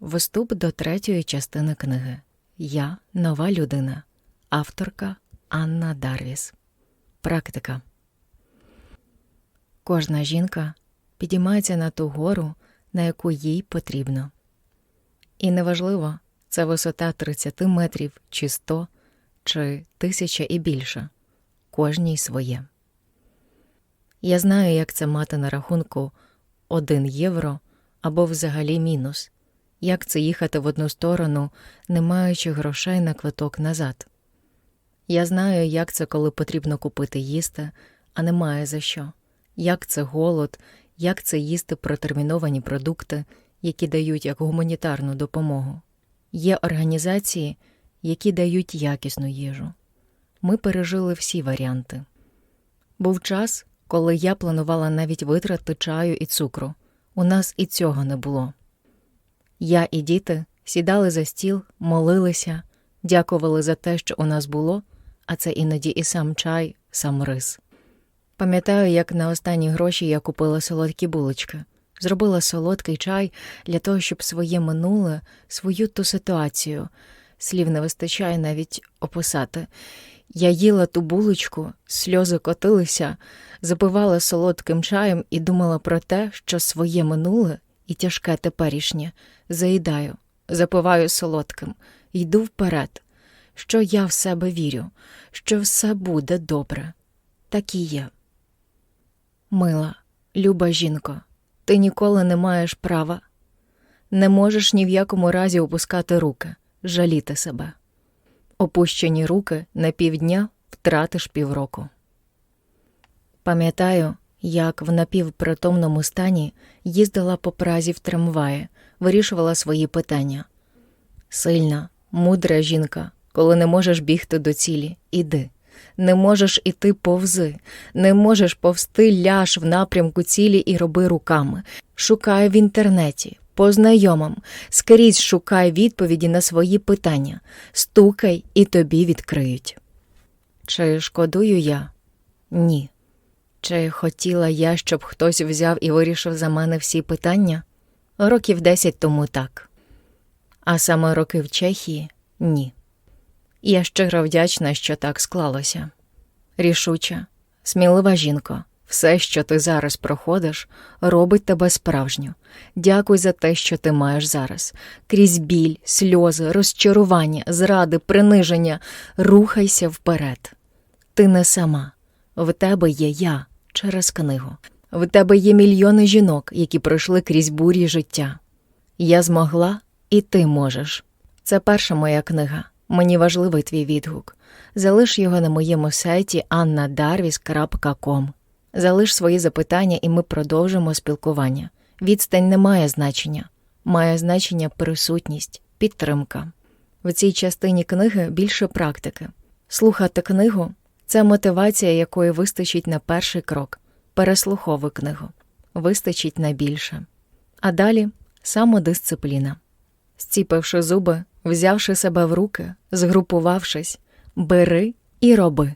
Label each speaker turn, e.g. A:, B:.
A: Вступ до третьої частини книги Я нова людина. Авторка Анна Дарвіс. Практика. Кожна жінка підіймається на ту гору, на яку їй потрібно. І неважливо, це висота 30 метрів, чи 100, чи тисяча і більше. Кожній своє. Я знаю, як це мати на рахунку 1 євро або взагалі мінус, як це їхати в одну сторону, не маючи грошей на квиток назад. Я знаю, як це, коли потрібно купити їсти, а немає за що, як це голод, як це їсти протерміновані продукти, які дають як гуманітарну допомогу. Є організації, які дають якісну їжу. Ми пережили всі варіанти. Був час, коли я планувала навіть витрати чаю і цукру. У нас і цього не було. Я і діти сідали за стіл, молилися, дякували за те, що у нас було, а це іноді і сам чай, сам рис. Пам'ятаю, як на останні гроші я купила солодкі булочки, зробила солодкий чай для того, щоб своє минуле, свою ту ситуацію, слів не вистачає навіть описати. Я їла ту булочку, сльози котилися, запивала солодким чаєм і думала про те, що своє минуле і тяжке теперішнє заїдаю, запиваю солодким, йду вперед, що я в себе вірю, що все буде добре. Так і є. Мила, люба жінко, ти ніколи не маєш права, не можеш ні в якому разі опускати руки, жаліти себе. Опущені руки на півдня втратиш півроку. Пам'ятаю, як в напівпритомному стані їздила по празі в трамваї, вирішувала свої питання. Сильна, мудра жінка, коли не можеш бігти до цілі, іди. Не можеш іти повзи, не можеш повсти ляж в напрямку цілі і роби руками. Шукай в інтернеті, по знайомим, скрізь шукай відповіді на свої питання, стукай і тобі відкриють. Чи шкодую я? Ні. Чи хотіла я, щоб хтось взяв і вирішив за мене всі питання? Років десять тому так. А саме роки в Чехії ні. Я щиро вдячна, що так склалося. Рішуча, смілива жінко, все, що ти зараз проходиш, робить тебе справжню. Дякуй за те, що ти маєш зараз. Крізь біль, сльози, розчарування, зради, приниження. Рухайся вперед. Ти не сама. В тебе є я через книгу. В тебе є мільйони жінок, які пройшли крізь бурі життя. Я змогла, і ти можеш. Це перша моя книга. Мені важливий твій відгук. Залиш його на моєму сайті annadarvis.com. Залиш свої запитання, і ми продовжимо спілкування. Відстань не має значення, має значення присутність, підтримка. В цій частині книги більше практики. Слухати книгу це мотивація, якої вистачить на перший крок. Переслухову книгу, вистачить на більше. А далі самодисципліна. Стіпивши зуби, взявши себе в руки, згрупувавшись, бери і роби.